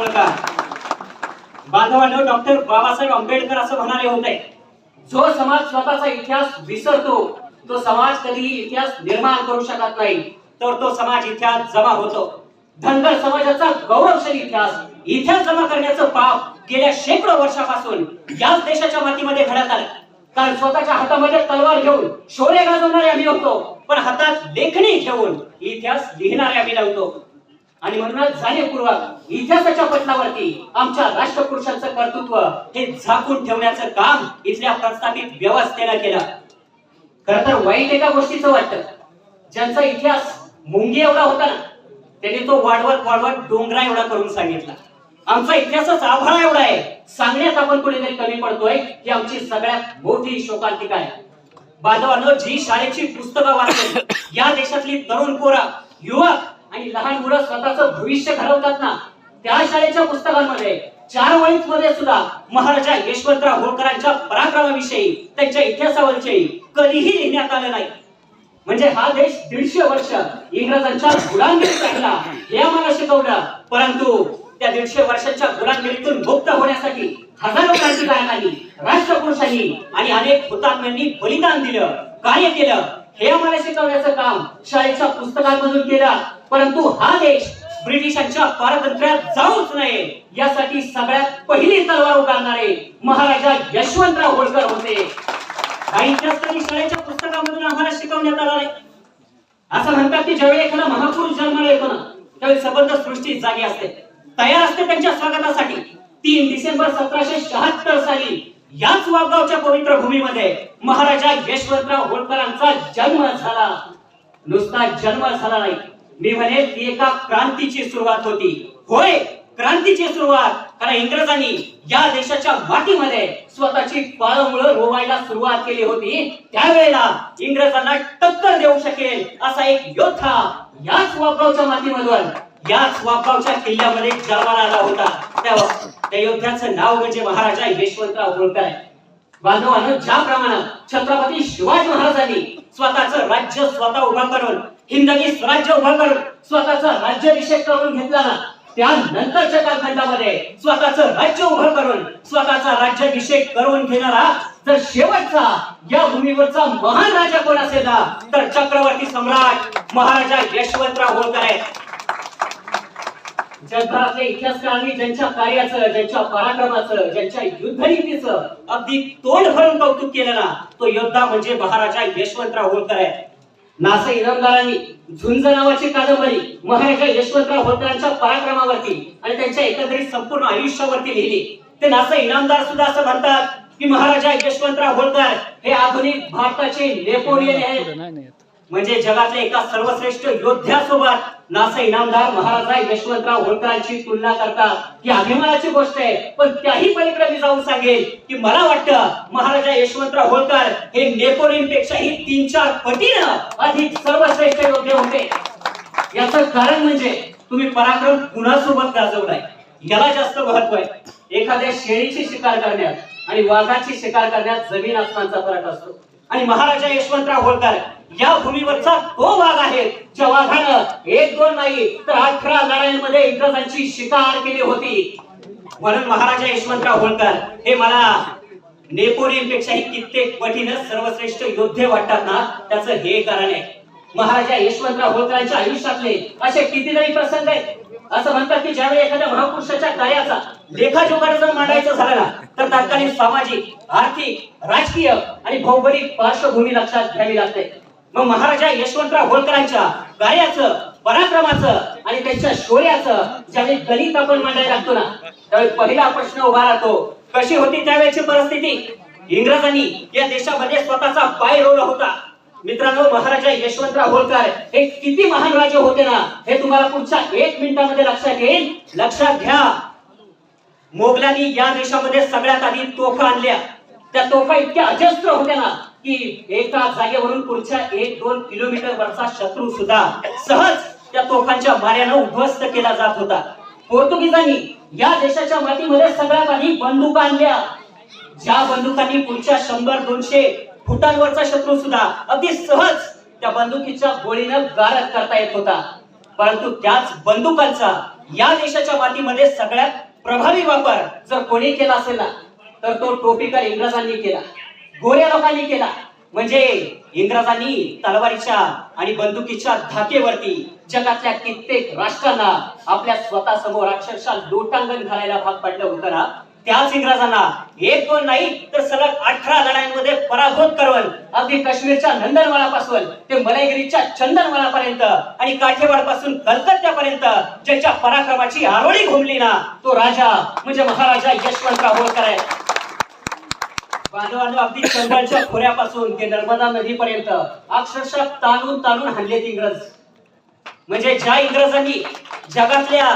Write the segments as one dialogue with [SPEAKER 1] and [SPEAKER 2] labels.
[SPEAKER 1] होळकर बांधवांनो डॉक्टर बाबासाहेब आंबेडकर असं म्हणाले होते जो समाज स्वतःचा इतिहास विसरतो तो समाज कधीही इतिहास निर्माण करू शकत नाही. तर तो समाज इतिहास जमा होतो. धनगर समाजाचा गौरवशाली इतिहास इतिहास जमा करण्याचं पाप गेल्या शेकडो वर्षापासून याच देशाच्या मातीमध्ये घडत आलं. कारण स्वतःच्या हातामध्ये तलवार घेऊन शोरे गाजवणारे आम्ही होतो पण हातात लेखणी घेऊन इतिहास लिहिणारे आम्ही नव्हतो. आणि म्हणूनच जाणीवपूर्वक इतिहासाच्या पटलावरती आमच्या राष्ट्रपुरुषांचं कर्तृत्व हे झाकून ठेवण्याचं काम इथल्या प्रस्थापित व्यवस्थेनं केलं. खर तर वाईट एका गोष्टीचं वाटतं. ज्यांचा इतिहास मुंगी एवढा होता ना त्यांनी तो वाढवत वाढवत डोंगरा एवढा करून सांगितला. आमचा इतिहासच आभाळा एवढा आहे. सांगण्यात आपण कुठेतरी कमी पडतोय ही आमची सगळ्यात मोठी शोकांतिका आहे. बांधवांनो जी शाळेची पुस्तकं वाचली या देशातली तरुण पोरा युवक आणि लहान मुलं स्वतःचं भविष्य घडवतात ना त्या शाळेच्या पुस्तकांमध्ये चार वळीत मध्ये सुद्धा महाराजा यशवंतराव होळकरांच्या पराक्रमाविषयी त्यांच्या इतिहासाविषयी कधीही लिहिण्यात आलं नाही. म्हणजे हा देश दीडशे वर्ष इंग्रजांच्या गुलामगिरीत राहिला हे आम्हाला शिकवलं. परंतु त्या दीडशे वर्षाच्या गुलामगिरीतून मुक्त होण्यासाठी हजारो क्रांतिकारकांनी राष्ट्रपुरुषांनी आणि अनेक हुतात्म्यांनी बलिदान दिलं कार्य केलं. हे आम्हाला शिकवण्याचं काम शाळेच्या पुस्तकांमधून केलं. परंतु हा देश ब्रिटिशांच्या पारतंत्र्यात जाऊच नये यासाठी सगळ्यात पहिली तलवार उगारणारे महाराजा यशवंतराव होळकर होते. काही शाळेच्या पुस्तकामधून आम्हाला शिकवण्यात आला असं म्हणतात की ज्यावेळी एखादा महापुरुष जन्माला येतो ना त्यावेळी सबंध सृष्टी जागी असते. तयार असते त्यांच्या स्वागतासाठी. तीन डिसेंबर सतराशे शहात्तर साली याच वागावच्या पवित्र भूमीमध्ये महाराजा यशवंतराव होळकरांचा जन्म झाला. नुसता जन्म झाला नाही. मी म्हणेल ती एका क्रांतीची सुरुवात होती. होय क्रांतीची सुरुवात. कारण इंग्रजांनी या देशाच्या मातीमध्ये स्वतःची पाळमुळं रोवायला सुरुवात केली होती. त्यावेळेला इंग्रजांना टक्कर देऊ शकेल असा एक योद्धा याच वापगावच्या मातीमधून याच वापगावच्या किल्ल्यामध्ये जन्माला आला होता. त्या त्या योद्ध्याचं नाव म्हणजे महाराजा यशवंतराव होळकर आहे बांधवांनो ज्याप्रमाणे छत्रपती शिवाजी महाराजांनी स्वतःचं राज्य स्वतः उभा करून हिंदवी स्वराज्य उभं करून स्वतःचा राज्याभिषेक करून घेतला. ना त्यानंतरच्या कालखंडामध्ये स्वतःचं राज्य उभं करून स्वतःचा राज्याभिषेक करून घेणारा जर शेवटचा या भूमीवरचा महान राजा कोण असेल ना तर चक्रवर्ती सम्राट महाराजा यशवंतराव होळकर आहेत. जगभरातले इतिहासकारांनी ज्यांच्या कार्याचं ज्यांच्या पराक्रमाचं ज्यांच्या युद्धनीतीचं अगदी तोंड भरून कौतुक केलं ना तो योद्धा म्हणजे महाराजा यशवंतराव होळकर आहे नासा इनामदारांनी झुंज नावाची कादंबरी महाराजा यशवंतराव होळकरांच्या पराक्रमावरती आणि त्यांच्या एकंदरीत संपूर्ण आयुष्यावरती लिहिली. ते नासा इनामदार सुद्धा असं म्हणतात की महाराजा यशवंतराव होळकर हे आधुनिक भारताचे नेपोलियन आहेत. म्हणजे जगातल्या एका सर्वश्रेष्ठ योद्ध्यासोबत नासा इनामदार महाराजा यशवंतराव होळकरांची तुलना करतात. ही अभिमानाची गोष्ट आहे. पण त्याही पलीकडे मी जाऊन सांगेल की मला वाटतं महाराजा यशवंतराव होळकर हे नेपोलियन पेक्षाही तीन चार पटीनं अधिक सर्वश्रेष्ठ योद्धे होते. याचं कारण म्हणजे तुम्ही पराक्रम कुणासोबत गाजवलाय? याला जास्त महत्त्व आहे. एखाद्या शेळीची शिकार करण्यात आणि वाघाची शिकार करण्यात जमीन आसमानचा फरक असतो. आणि महाराजा यशवंतराव होळकर या भूमीवरचा तो भाग आहे. ज्या वाघानं एक दोन नाही तर अठरा लढाईमध्ये इंग्रजांची शिकार केली होती. म्हणून महाराजा यशवंतराव होळकर हे मला नेपोलियन पेक्षाही कित्येक पटीनं सर्वश्रेष्ठ योद्धे वाटतात ना त्याचं हे कारण आहे. महाराजा यशवंतराव होळकरांच्या आयुष्यातले असे कितीतरी प्रसंग आहेत. असं म्हणतात की ज्यावेळी एखाद्या महापुरुषाच्या कार्याचा लेखाजोखा जर मांडायचं झालं ना तर तत्कालीन सामाजिक आर्थिक राजकीय आणि भौगोलिक पार्श्वभूमी लक्षात घ्यावी लागते. मग महाराजा यशवंतराव होळकरांच्या कार्याचं पराक्रमाचं आणि त्यांच्या शौर्याचं ज्यावेळी गणित आपण मांडायला लागतो ना त्यावेळी पहिला प्रश्न उभा राहतो कशी होती त्यावेळेची परिस्थिती? इंग्रजांनी या देशामध्ये स्वतःचा पाय रोवला होता. मित्रांनो महाराजा यशवंतराव होळकर हे किती महान राजे होते ना हे तुम्हाला पुढच्या एक मिनिटामध्ये लक्षात येईल. लक्षात घ्या. मोगलांनी या देशामध्ये सगळ्यात आधी तोफा आणल्या. त्या तोफा इतक्या अजस्त्र होत्या ना की एका जागेवरून पुढच्या एक दोन किलोमीटर वरचा शत्रू सुद्धा सहज त्या तोफांच्या माऱ्यानं उद्ध्वस्त केला जात होता. पोर्तुगीजांनी या देशाच्या मातीमध्ये सगळ्यात आधी बंदुका आणल्या. ज्या बंदुकांनी पुढच्या शंभर दोनशे फुटांवरचा शत्रू सुद्धा अगदी सहज त्या बंदुकीच्या गोळीनं गारद करता येत होता. परंतु त्याच बंदुकांचा या देशाच्या मातीमध्ये सगळ्यात प्रभावी वापर जर कोणी केला असेल ना तर तो टोपीकर इंग्रजांनी केला गोऱ्या लोकांनी केला. म्हणजे इंग्रजांनी तलवारीच्या आणि बंदुकीच्या धाकेवरती जगातल्या कित्येक राष्ट्रांना आपल्या स्वतः समोर अक्षरशः लोटांगण घालायला भाग पडलं होतं ना. त्याच इंग्रजांना एक दोन नाही तर सलग अठरा लढाईमध्ये पराभूत करवल. अगदी काश्मीरच्या नंदनवनापासून ते मलयगिरीच्या चंदनवनापर्यंत आणि काठेवाडपासून कलकत्त्यापर्यंत ज्याच्या पराक्रमाची आरोळी घुमली ना तो राजा म्हणजे महाराजा यशवंतराव होळकर आहे. बांधवांनो अगदी चंबळच्या खोऱ्यापासून ते नर्मदा नदीपर्यंत अक्षरशः तालून तालून हल्लेत इंग्रज. म्हणजे ज्या इंग्रजांनी जगातल्या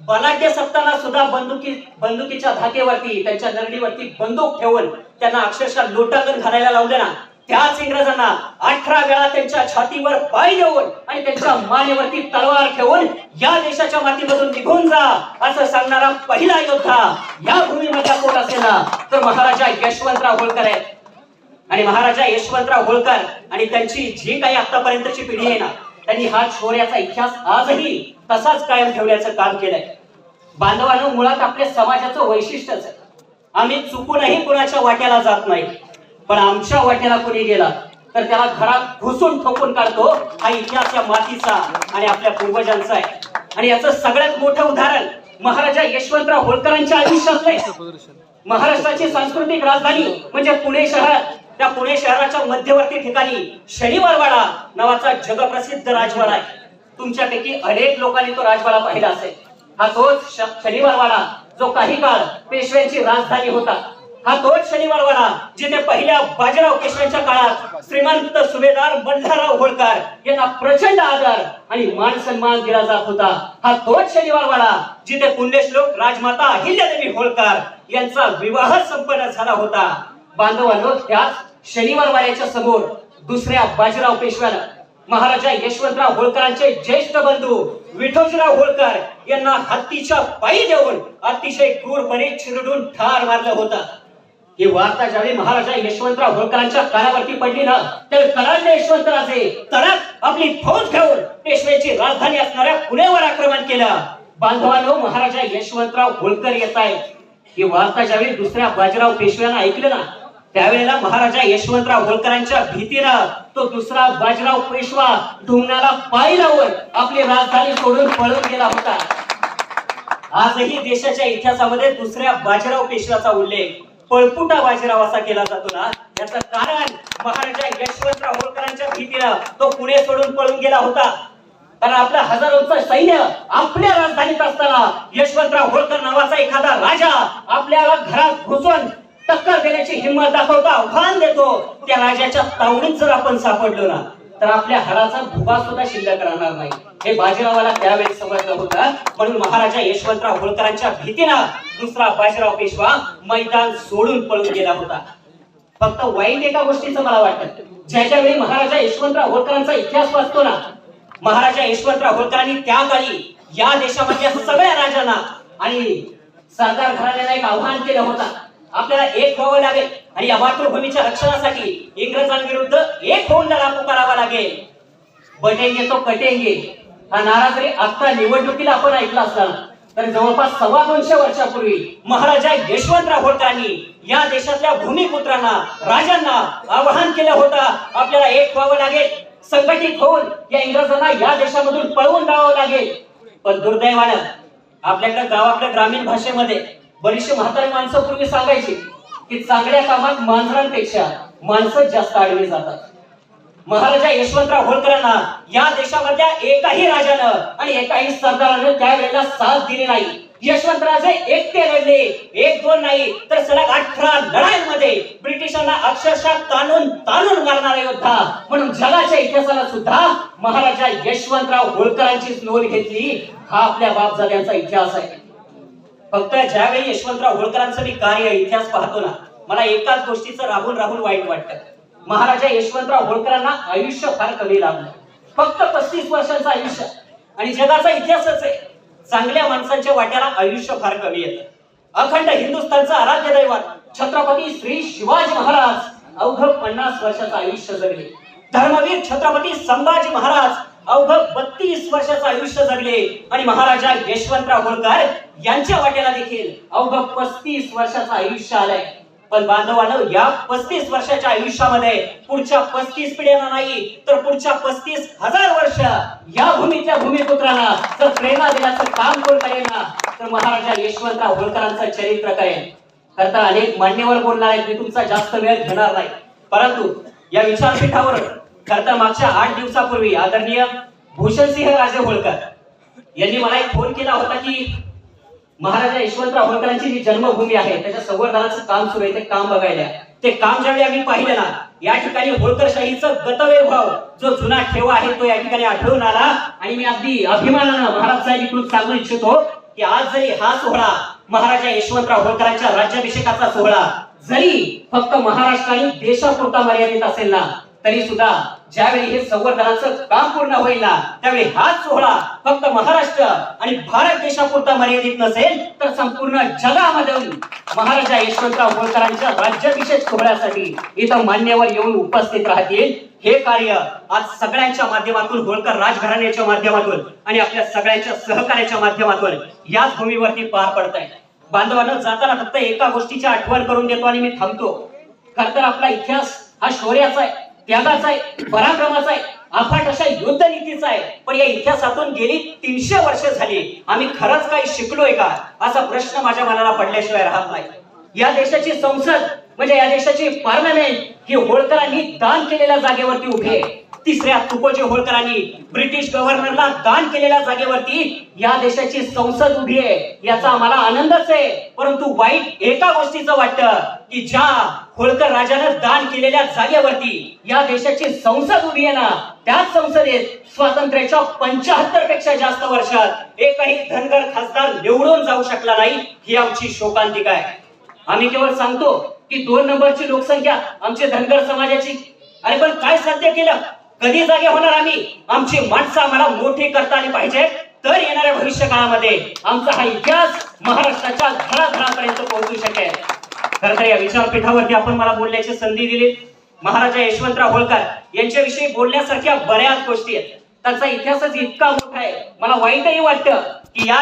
[SPEAKER 1] बलाढ्य सत्ताला सुद्धा बंदुकी बंदुकीच्या धाकेवरती त्यांच्या नरडीवरती बंदूक ठेवून त्यांना अक्षरशः लोटांगण घालायला लावले ना त्याच इंग्रजांना अठरा वेळा त्यांच्या छातीवर पाय देऊन आणि त्यांच्या मानेवरती तलवार ठेवून या देशाच्या मातीमधून निघून जा असं सांगणारा पहिला योद्धा या भूमीमधला कोण असेल ना तर महाराजा यशवंतराव होळकर आहेत. आणि महाराजा यशवंतराव होळकर आणि त्यांची जी काही आतापर्यंतची पिढी आहे ना त्यांनी हा शौर्याचा इतिहास आजही तसाच कायम ठेवण्याचं काम केलंय. बांधवानं मुळात आपल्या समाजाचं वैशिष्ट्यच आहे. आम्ही चुकूनही कुणाच्या वाट्याला जात नाही. पण आमच्या वाट्याला कोणी गेला तर त्याला घरात घुसून ठोकून काढतो हा इतिहास या मातीचा आणि आपल्या पूर्वजांचा आहे. आणि याचं सगळ्यात मोठं उदाहरण महाराजा यशवंतराव होळकरांच्या आयुष्यातलं आहे महाराष्ट्राची सांस्कृतिक राजधानी म्हणजे पुणे शहर. त्या पुणे शहराच्या मध्यवर्ती ठिकाणी शनिवारवाडा नावाचा जगप्रसिद्ध राजवाडा आहे. तुमच्यापैकी अनेक लोकांनी तो राजवाडा पाहिला असेल. हा तोच शनिवारवाडा जो काही काळ पेशव्यांची राजधानी होता. हा तोच शनिवारवाडा जिथे पहिल्या बाजीराव पेशव्यांच्या काळात श्रीमंत सुभेदार मल्हारराव होळकर यांना प्रचंड आदर आणि मान सन्मान दिला जात होता. हा तोच शनिवारवाडा जिथे पुण्यश्लोक राजमाता अहिल्यादेवी होळकर यांचा विवाह संपन्न झाला होता. बांधवांनो त्याच शनिवारवाड्याच्या समोर दुसऱ्या बाजीराव पेशव्याला महाराजा यशवंतराव होळकरांचे ज्येष्ठ बंधू विठोजीराव होळकर यांना हत्तीच्या पायी देऊन अतिशय क्रूरपणे चिरडून ठार मारलं होतं. ही वार्ता ज्यावेळी महाराजा यशवंतराव होळकरांच्या कानावरती पडली ना त्यावेळी कडाडले यशवंतराजे तडक आपली फौज घेऊन पेशव्याची राजधानी असणाऱ्या पुण्यावर आक्रमण केलं. बांधवांनो महाराजा यशवंतराव होळकर येत आहेत. ही वार्ता ज्यावेळी दुसऱ्या बाजीराव पेशव्यानं ऐकलं ना त्यावेळेला महाराजा यशवंतराव होळकरांच्या भीतीनं तो दुसरा बाजीराव पेशवा ढुंगणाला पाय लावून आपली राजधानी सोडून पळून गेला होता. आजही देशाच्या इतिहासामध्ये दुसऱ्या बाजीराव पेशव्याचा उल्लेख पळपुटा बाजीराव असा केला जातो ना? याचं कारण महाराजा यशवंतराव होळकरांच्या भीतीनं तो पुणे सोडून पळून गेला होता. कारण आपल्या हजारोचं सैन्य आपल्या राजधानीत असताना यशवंतराव होळकर नावाचा एखादा राजा आपल्याला घरात घुसून टक्कर देण्याची हिंमत दाखवतो आव्हान देतो. त्या राजाच्या तावडीत जर आपण सापडलो ना तर आपल्या हराचा भुगा सुद्धा शिल्लक राहणार नाही. हे बाजीरावाला त्यावेळेस समजलं होतं. म्हणून महाराजा यशवंतराव होळकरांच्या भीतीनं दुसरा बाजीराव पेशवा मैदान सोडून पळून गेला होता. फक्त वाईट एका गोष्टीचं मला वाटतं. ज्याच्या वेळी महाराजा यशवंतराव होळकरांचा इतिहास वाचतो ना महाराजा यशवंतराव होळकरांनी त्या काळी या देशामधल्या सगळ्या राजांना आणि सरदार घराण्याला एक आव्हान केलं होतं. आपल्याला एक व्हावं लागेल. आणि या मातृभूमीच्या रक्षणासाठी इंग्रजांविरुद्ध एक होऊन लढा पुकारावा लागेल. बटेंगे तो कटेंगे. हा नारा जरी आता निवडणुकीला आपण ऐकला असला तर जवळपास सव्वा दोनशे वर्षापूर्वी महाराजा यशवंतराव होळकरांनी या देशातल्या भूमिपुत्रांना राजांना आवाहन केलं होतं आपल्याला एक व्हावं लागेल. संघटित होऊन या इंग्रजांना या देशामधून पळवून लावावं लागेल. पण दुर्दैवानं आपल्याकडे गावाकडे ग्रामीण भाषेमध्ये बरीचशी म्हातारे माणसं पूर्वी सांगायची की चांगल्या कामात मांजरांपेक्षा माणसं जास्त आडवी जातात. महाराजा यशवंतराव होळकरांना या देशामधल्या एकाही राजानं आणि एकाही सरदारानं त्यावेळेला साथ दिली नाही. यशवंतराजे एकटे लढले एक दोन नाही तर सलग अठरा लढाईमध्ये ब्रिटिशांना अक्षरशः ताणून ताणून मारणारा योद्धा. म्हणून जगाच्या इतिहासाला सुद्धा महाराजा यशवंतराव होळकरांचीच नोंद घेतली. हा आपल्या बापजाद्यांचा इतिहास आहे. फक्त ज्यावेळी यशवंतराव होळकरांचं मी कार्य इतिहास पाहतो ना मला एकाच गोष्टीचं राहून राहून वाईट वाटतं. महाराजा यशवंतराव होळकरांना आयुष्य फार कमी लाभलं फक्त पस्तीस वर्षांचं आयुष्य. आणि जगाचा इतिहासच आहे. चांगल्या माणसांच्या वाट्याला आयुष्य फार कमी येतं. अखंड हिंदुस्थानचं आराध्य दैवत छत्रपती श्री शिवाजी महाराज अवघ पन्नास वर्षाचं आयुष्य जगले. धर्मवीर छत्रपती संभाजी महाराज अवघ बत्तीस वर्षाचं आयुष्य जगले आणि महाराजा यशवंतराव होळकर यांच्या वाट्याला देखील अवघ पस्तीस वर्षाचं आयुष्य आलंय. पण बांधवानं या पस्तीस वर्षाच्या आयुष्यामध्ये पुढच्या पस्तीस पिढ्यांना नाही तर पुढच्या पस्तीस हजार वर्ष या भूमीच्या भूमिपुत्रांना जर प्रेरणा देण्याचं काम कोण करेल ना तर महाराजा यशवंतराव होळकरांचं चरित्र करेल खरं तर अनेक मान्यवर बोलणार आहेत मी तुमचा जास्त वेळ घेणार नाही. परंतु या विचारपीठावर खरं तर मागच्या आठ दिवसापूर्वी आदरणीय भूषणसिंह राजे होळकर यांनी मला एक फोन केला होता की महाराजा यशवंतराव होळकरांची जी जन्मभूमी आहे त्याच्या संवर्धनाचं काम सुरू आहे ते काम बघायला. ते काम ज्यावेळी आम्ही पाहिलं ना या ठिकाणी होळकरशाहीचं गतवैभव जो जुना ठेवा आहे तो या ठिकाणी आढळून आला. आणि मी अगदी अभिमानानं महाराज साहेब सांगू इच्छितो की आज जरी हा सोहळा महाराजा यशवंतराव होळकरांच्या राज्याभिषेकाचा सोहळा जरी फक्त महाराष्ट्र आणि देशापुरता मर्यादित असेल ना तरी सुद्धा ज्यावेळी हे संवर्धनाचं काम पूर्ण होईल ना त्यावेळी हाच सोहळा फक्त महाराष्ट्र आणि भारत देशापुरता मर्यादित नसेल तर संपूर्ण जगामधून महाराजा यशवंतराव होळकरांच्या राज्याभिषेक सोहळ्यासाठी इथं मान्यवर येऊन उपस्थित राहतील. हे कार्य आज सगळ्यांच्या माध्यमातून होळकर राजघराण्याच्या माध्यमातून आणि आपल्या सगळ्यांच्या सहकार्याच्या माध्यमातून याच भूमीवरती पार पडत आहे. बांधवानं जाताना फक्त एका गोष्टीची आठवण करून देतो आणि मी थांबतो. खर तर आपला इतिहास हा शौर्याचा आहे. त्यागाचा आहे पराक्रमाचा आहे अफाट अशा युद्ध नीतीचा आहे. पण या इतिहासातून गेली तीनशे वर्ष झाली. आम्ही खरंच काही शिकलोय का? असा प्रश्न माझ्या मनाला पडल्याशिवाय राहत नाही. या देशाची संसद म्हणजे या देशाची पार्लमेंट ही होळकरांनी दान केलेल्या जागेवरती उभी आहे. तिसऱ्या तुकोजी होळकरांनी ब्रिटिश गव्हर्नरला दान केलेल्या जागेवरती या देशाची संसद उभी आहे याचा आम्हाला आनंदच आहे. परंतु वाईट एका गोष्टीचं वाटतं की ज्या होळकर राजानं दान केलेल्या जागेवरती या देशाची संसद उभी आहे ना त्याच संसदेत स्वातंत्र्याच्या पंचाहत्तरपेक्षा जास्त वर्षात एकही धनगर खासदार निवडून जाऊ शकला नाही ही आमची शोकांतिका आहे. आम्ही केवळ सांगतो की दोन नंबरची लोकसंख्या आमची धनगर समाजाची. अरे पण काय साध्य केलं? कधी जागे होणार आम्ही? आमची माणसं आम्हाला मोठी करता आली पाहिजे तर येणाऱ्या भविष्य काळामध्ये आमचा हा इतिहास महाराष्ट्राच्या घराघरापर्यंत पोहोचू शकेल. खरं तर या विचारपीठावरती आपण मला बोलण्याची संधी दिली. महाराजा यशवंतराव होळकर यांच्याविषयी बोलण्यासारख्या बऱ्याच गोष्टी आहेत. त्यांचा इतिहासच इतका मोठा आहे. मला वाईटही वाटतं की या